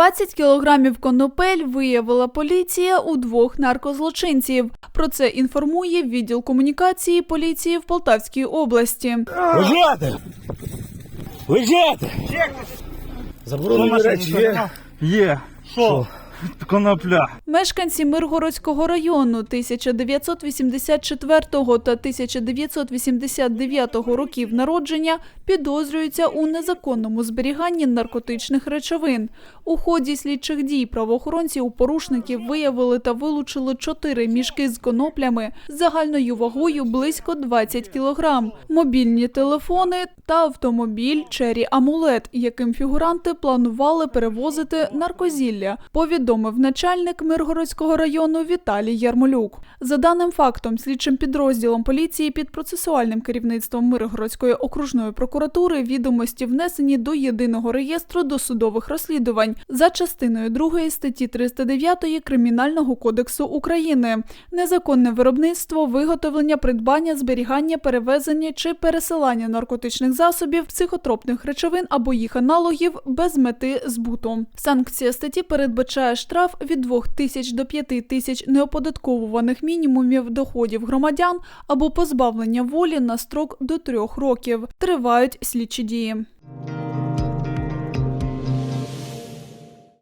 20 кілограмів конопель виявила поліція у двох наркозлочинців. Про це інформує відділ комунікації поліції в Полтавській області. Лежати! Лежати! Заборонені речі є. Є. Що? Конопля. Мешканці Миргородського району 1984 та 1989 років народження підозрюються у незаконному зберіганні наркотичних речовин. У ході слідчих дій правоохоронці у порушників виявили та вилучили чотири мішки з коноплями загальною вагою близько 20 кілограм, мобільні телефони та автомобіль Чері Амулет, яким фігуранти планували перевозити наркозілля, повідомив начальник Миргородського району Віталій Ярмолюк. За даним фактом, слідчим підрозділом поліції під процесуальним керівництвом Миргородської окружної прокуратури відомості внесені до єдиного реєстру досудових розслідувань за частиною 2 статті 309 Кримінального кодексу України. Незаконне виробництво, виготовлення, придбання, зберігання, перевезення чи пересилання наркотичних засобів, психотропних речовин або їх аналогів без мети збуту. Санкція статті передбачає штраф від 2 тисяч до 5 тисяч неоподатковуваних мінімумів доходів громадян або позбавлення волі на строк до трьох років. Тривають слідчі дії.